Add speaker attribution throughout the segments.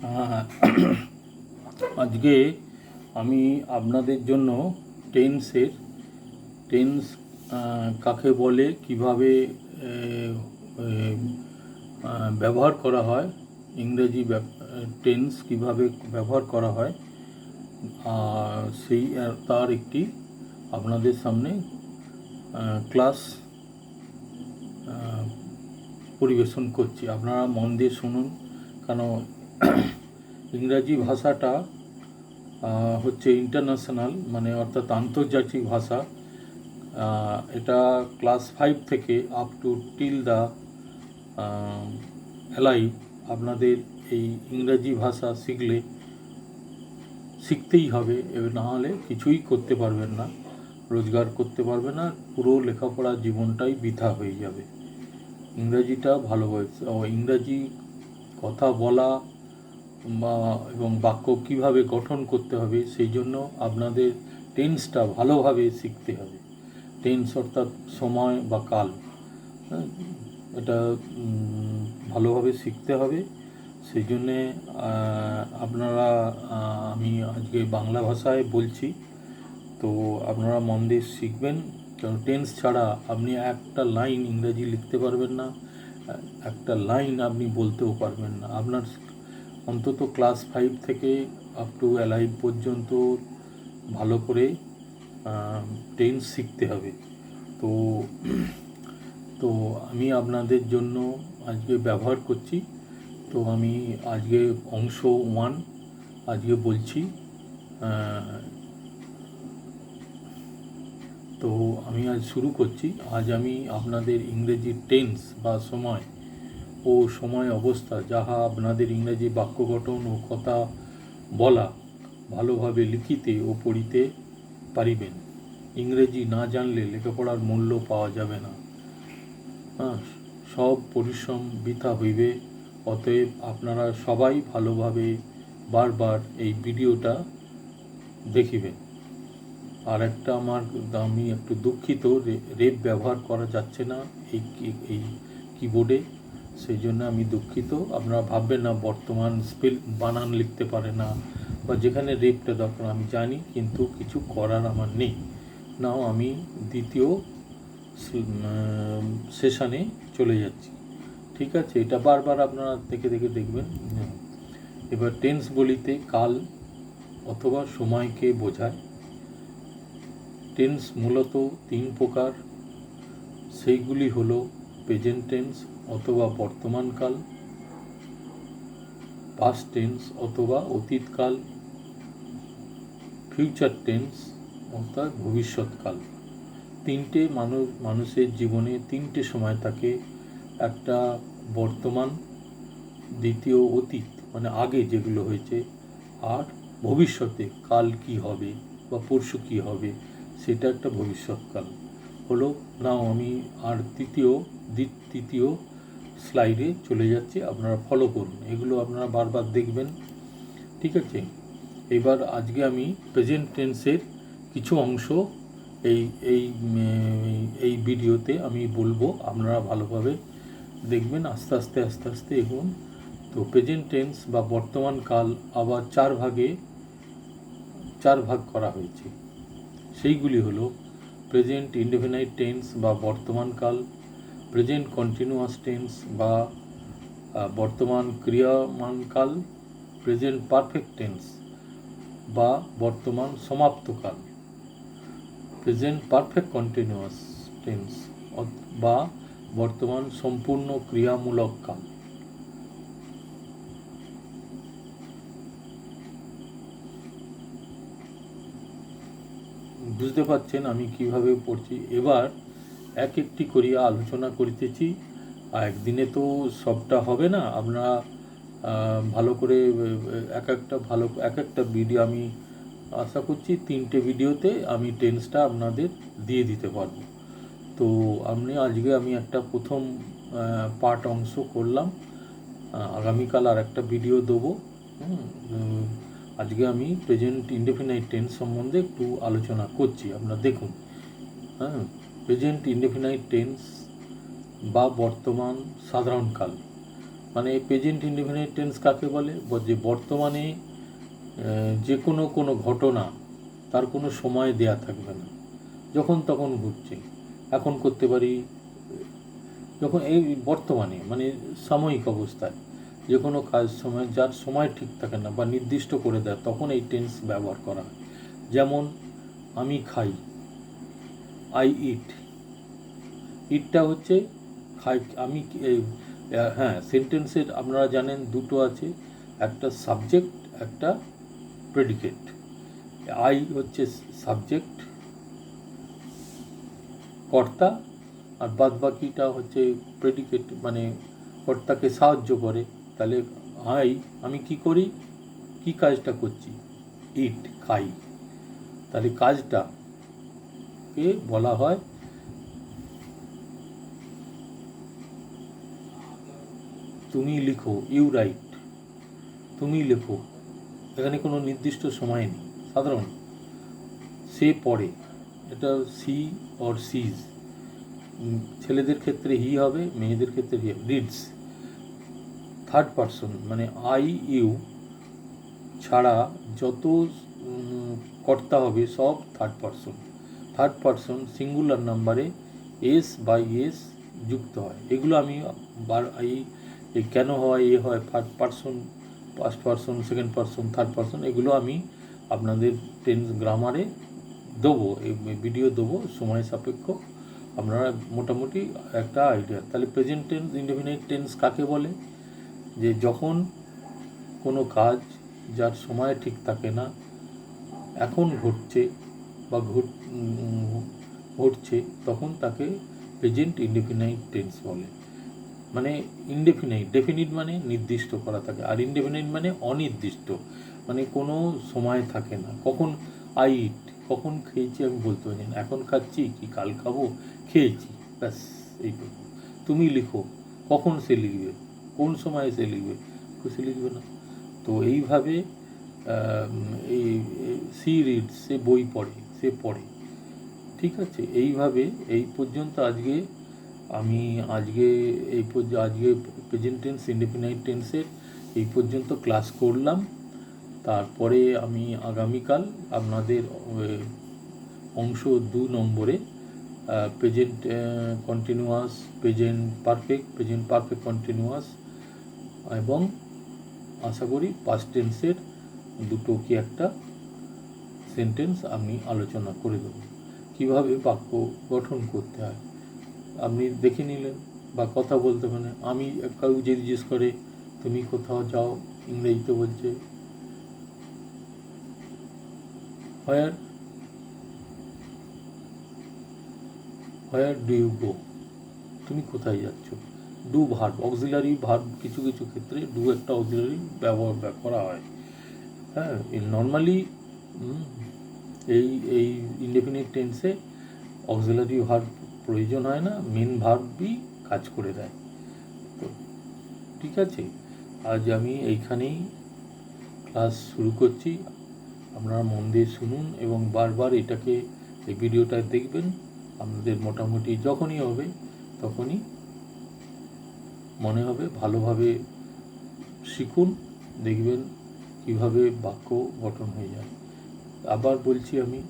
Speaker 1: হ্যাঁ, আজকে আমি আপনাদের জন্য টেন্সের টেন্স কাকে বলে কীভাবে ব্যবহার করা হয় ইংরেজি টেন্স কীভাবে ব্যবহার করা হয় সেই তার একটি আপনাদের সামনে ক্লাস পরিবেশন করছি। আপনারা মন দিয়ে শুনুন কেন ইংরাজি ভাষাটা হচ্ছে ইন্টারন্যাশনাল মানে অর্থাৎ আন্তর্জাতিক ভাষা। এটা ক্লাস ফাইভ থেকে up to till the eleven আপনাদের এই ইংরাজি ভাষা শিখলে শিখতেই হবে এবার না হলে কিছুই করতে পারবেন না, রোজগার করতে পারবে না, পুরো লেখাপড়া জীবনটাই বৃথা হয়ে যাবে। ইংরাজিটা ভালোবাসে ও ইংরাজি কথা বলা এবং বাক্য কীভাবে গঠন করতে হবে সেই জন্য আপনাদের টেন্সটা ভালোভাবে শিখতে হবে। টেন্স অর্থাৎ সময় বা কাল। হ্যাঁ, এটা ভালোভাবে শিখতে হবে। সেই জন্যে আপনারা আমি আজকে বাংলা ভাষায় বলছি। তো আপনারা মন দিয়ে শিখবেন। কারণ টেন্স ছাড়া আপনি একটা লাইন ইংরাজি লিখতে পারবেন না একটা লাইন আপনি বলতেও পারবেন না। আপনার অন্তত ক্লাস ফাইভ থেকে আপ টু এলাইভ পর্যন্ত ভালো করে টেন্স শিখতে হবে। তো তো আমি আপনাদের জন্য আজকে ব্যবহার করছি। তো আমি আজকে অংশ ওয়ান আজকে বলছি তো আমি আজ শুরু করছি। আজ আমি আপনাদের ইংরেজি টেন্স বা সময় ও সময় অবস্থা, যাহা আপনাদের ইংরেজি বাক্য গঠন ও কথা বলা ভালোভাবে লিখিতে ও পড়িতে পারিবেন। ইংরেজি না জানলে লেখাপড়ার মূল্য পাওয়া যাবে না। সব পরিশ্রম বৃথা হইবে, অতএব আপনারা সবাই ভালোভাবে বারবার এই ভিডিওটা দেখিবেন। আর একটা আমার আমি একটু দুঃখিত রেপ ব্যবহার করা যাচ্ছে না এই এই কিবোর্ডে সেই জন্য আমি দুঃখিত। আপনারা ভাববেন না, বর্তমান স্পেল বানান লিখতে পারে না বা যেখানে রেপটা দরকার, আমি জানি, কিন্তু কিছু করার আমার নেই। নাও আমি দ্বিতীয় সেশানে চলে যাচ্ছি। ঠিক আছে? এটা বারবার আপনারা দেখে দেখে দেখবেন। এবার টেন্স বলিতে কাল অথবা সময়কে বোঝায়। টেন্স মূলত তিন প্রকার। সেইগুলি হলো প্রেজেন্ট টেন্স অথবা বর্তমানকাল পাস্ট টেন্স অথবা অতীতকাল ফিউচার টেন্স অর্থাৎ ভবিষ্যৎকাল তিনটে মানুষ মানুষের জীবনে তিনটে সময় থাকে, একটা বর্তমান, দ্বিতীয় অতীত মানে আগে যেগুলো হয়েছে, আর ভবিষ্যতে কাল কি হবে বা পরশু কি হবে, সেটা একটা ভবিষ্যৎকাল হলো। নাও, আমি আর তৃতীয় তৃতীয় স্লাইডে চলে যাচ্ছি। আপনারা ফলো করুন। এগুলো আপনারা বারবার দেখবেন। ঠিক আছে? এবার আজকে আমি প্রেজেন্ট টেন্সের কিছু অংশ এই এই এই ভিডিওতে আমি বলব। আপনারা ভালোভাবে দেখবেন। আস্তে আস্তে আস্তে আস্তে এগুন তো প্রেজেন্ট টেন্স বা বর্তমান কাল আবার চার ভাগে, চার ভাগ করা হয়েছে। সেইগুলি হলো প্রেজেন্ট ইনডেফিনাইট টেন্স বা বর্তমান কাল প্রেজেন্ট কন্টিনিউয়াস টেন্স বা বর্তমান ক্রিয়ামান কাল প্রেজেন্ট পারফেক্ট টেন্স বা বর্তমান সমাপ্তকাল প্রেজেন্ট পারফেক্ট কন্টিনিউয়াস টেন্স বা বর্তমান সম্পূর্ণ ক্রিয়ামূলক কাল। বুঝতে পারছেন আমি কীভাবে পড়ছি। এবার এক একটি করিয়া আলোচনা করিতেছি। আর একদিনে তো সবটা হবে না। আপনারা ভালো করে, এক একটা ভালো, এক একটা ভিডিও আমি আশা করছি তিনটে ভিডিওতে আমি টেন্সটা আপনাদের দিয়ে দিতে পারব। তো আপনি আজকে আমি একটা প্রথম পার্ট অংশ করলাম। আগামীকাল আর একটা ভিডিও দেবো আজকে আমি প্রেজেন্ট ইনডেফিনাইট টেন্স সম্বন্ধে একটু আলোচনা করছি, আপনারা দেখুন। হ্যাঁ প্রেজেন্ট ইনডেফিনাইট টেন্স বা বর্তমান সাধারণকাল মানে প্রেজেন্ট ইন্ডিফিনিট টেন্স কাকে বলে? যে বর্তমানে যে কোনো কোনো ঘটনা, তার কোনো সময় দেয়া থাকবে না। যখন তখন ঘটছে। এখন করতে পারি, যখন এই বর্তমানে মানে সাময়িক অবস্থায়। যে কোনো কাজ সময়, যার সময় ঠিক থাকে না বা নির্দিষ্ট করে দেয়, তখন এই টেন্স ব্যবহার করা হয়। যেমন, আমি খাই আই ইট ইটটা হচ্ছে, খাই, আমি হ্যাঁ সেন্টেন্সের আপনারা জানেন দুটো আছে, একটা সাবজেক্ট একটা প্রেডিকেট আই হচ্ছে সাবজেক্ট কর্তা, আর বাদ বাকিটা হচ্ছে প্রেডিকেট মানে কর্তাকে সাহায্য করে। তাহলে আই আমি কি করি? কি কাজটা করছি? ইট, খাই। তাহলে কাজটা কে বলা হয়? তুমি লিখো, ইউ রাইট। তুমি লেখো। এখানে কোনো নির্দিষ্ট সময় নেই। সাধারণ। সে পড়ে। এটা সি অর সিজ। ছেলেদের ক্ষেত্রে হি হবে, মেয়েদের ক্ষেত্রে হি রিডস। থার্ড পারসন মানে আই ইউ ছাড়া যত কর্তা হবে সব third person third person singular নাম্বারে এস বাই এস যুক্ত হয়। এগুলো আমি বার, এই কেন হয়, এ হয় third person first person second person third person এগুলো আমি আপনাদের টেন্স গ্রামারে দেবো ভিডিও দেবো, সময় সাপেক্ষ। আপনারা মোটামুটি একটা আইডিয়া তাহলে প্রেজেন্ট টেন্স ইন্ডিফিনিট টেন্স কাকে বলে? যে যখন কোনো কাজ যার সময় ঠিক থাকে না, এখন ঘটছে বা ঘট ঘটছে, তখন তাকে প্রেজেন্ট ইনডেফিনাইট টেন্স বলে। মানে ইনডেফিনাইট ডেফিনিট মানে নির্দিষ্ট করা থাকে, আর ইনডেফিনাইট মানে অনির্দিষ্ট মানে কোনো সময় থাকে না। কখন আই ইট কখন খেয়েছি আমি বলতে পারি না। এখন খাচ্ছি কি, কাল খাব? খেয়েছি, ব্যাস, এইটুকু। তুমি লিখো, কখন সে লিখবে? কোন সময় এসে লিখবে? সে লিখবে না। তো এইভাবে এই সি রিড, সে বই পড়ে, সে পড়ে। ঠিক আছে? এইভাবে এই পর্যন্ত আজকে আমি আজকে এই আজকে প্রেজেন্ট টেন্স ইন্ডিপেন্ডেন্ট টেন্সের এই পর্যন্ত ক্লাস করলাম। তারপরে আমি আগামীকাল আপনাদের অংশ দু নম্বরে present continuous present perfect present perfect continuous এবং আশা করি পাস্ট টেন্সের দুটো কি একটা সেন্টেন্স আমি আলোচনা করে দেবো। কীভাবে বাক্য গঠন করতে হয়? আপনি দেখে নিলেন বা কথা বলতে পারেন। আমি কাউ যদি জিজ্ঞেস করে, তুমি কোথাও যাও? ইংরেজিতে বলছে হোয়ার হোয়ার ডু গো তুমি কোথায় যাচ্ছ? ডু ভার্ব অক্সিলারি ভার্ব কিছু কিছু ক্ষেত্রে ডু একটা অক্সিলারি ব্যবহার করা হয়। হ্যাঁ নর্মালি এই এই ইনডেফিনিট টেন্সে অক্সিলারি ভার্ব প্রয়োজন হয় না মেন ভার্বই কাজ করে দেয়। তো, ঠিক আছে? আজ আমি এইখানেই ক্লাস শুরু করছি। আপনারা মন দিয়ে শুনুন এবং বারবার এটাকে, এই ভিডিওটা দেখবেন। আপনাদের মোটামুটি যখনই হবে, তখনই মনে হবে, ভালোভাবে শিখুন, দেখবেন কীভাবে বাক্য গঠন হয়ে যায়। আবার বলছি আমি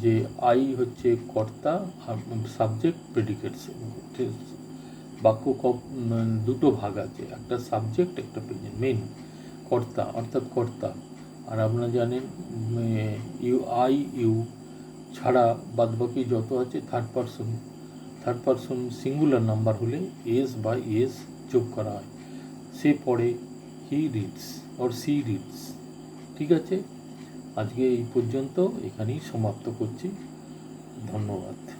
Speaker 1: যে, আই হচ্ছে কর্তা সাবজেক্ট প্রেডিকেটস। বাক্য ক- দুটো ভাগ আছে, একটা সাবজেক্ট, একটা প্রেজেন্ট মেন কর্তা, অর্থাৎ কর্তা। আর আপনারা জানেন ইউ, আই, ইউ ছাড়া বাদবাকি যত আছে third person third person singular number হলে এস বা এস যোগ করা হয়। সে পড়ে he reads or she reads ঠিক আছে? আজকে এই পর্যন্ত এখানেই সমাপ্ত করছি। ধন্যবাদ।